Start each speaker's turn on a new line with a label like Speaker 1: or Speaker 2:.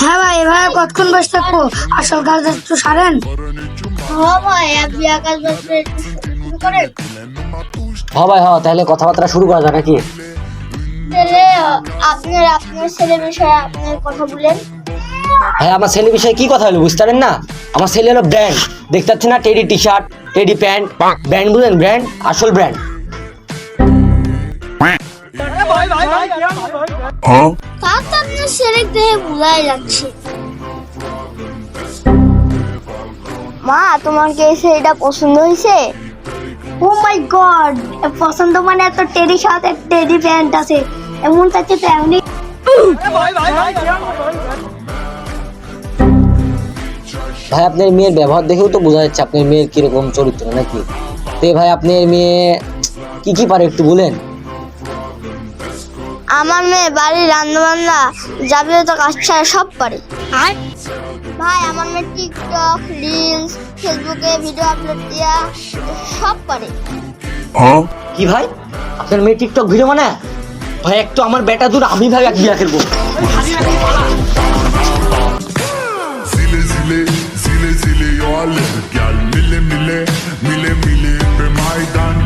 Speaker 1: হ্যাঁ ভাই এভাবে কতক্ষণ বসে থাকব? আসল কাজ একটু সারেন।
Speaker 2: হ্যাঁ ভাই আপনি আকাশ বাজবে করেন
Speaker 3: হ ভাই হ তাহলে কথাবার্তা শুরু করা যাক নাকি?
Speaker 2: তাহলে আপনার আপনার ছেলে বিষয়ে আপনার কথা বলেন।
Speaker 3: ভাই আমার ছেলে বিষয়ে কি কথা হলো বুঝতে পারেন না? আমার ছেলে হলো ব্র্যান্ড দেখতে পাচ্ছেন না? Teddy T shirt Teddy pant brand বুঝেন ব্র্যান্ড আসল ব্র্যান্ড
Speaker 2: তা ছেলে দেখে বোঝাই যাচ্ছে মা তোমার কি এই শাড়িটা পছন্দ হয়েছে?
Speaker 1: ও মাই গড পছন্দ মানে এত টেডি সাথে টেডি প্যান্ট আছে। এমন চাইছে তো এমনি
Speaker 3: ভাই আপনার মেয়ের ব্যবহার দেখেও তো বোঝা যাচ্ছে আপনার মেয়ের কীরকম চরিত্র নাকি? তে ভাই আপনার মেয়ে কি কি পারে একটু বলেন?
Speaker 2: আমার মেয়ে বাড়ির রান্নাবান্না যাবে তো কাজ ছাড়া সব পারে। আর? ভাই আমার মেয়ে টিকটক রিলস ফেসবুকে ভিডিও আপলোড দিয়া সব পারে। হ্যাঁ?
Speaker 3: কি ভাই? আপনার মেয়ে টিকটক ভিডিও মানে ভাই একটু আমার বেটা দূর আমি ভাই এক বিয়া খেলব
Speaker 4: মিলে মিলে মিলে মিলে पे मैदान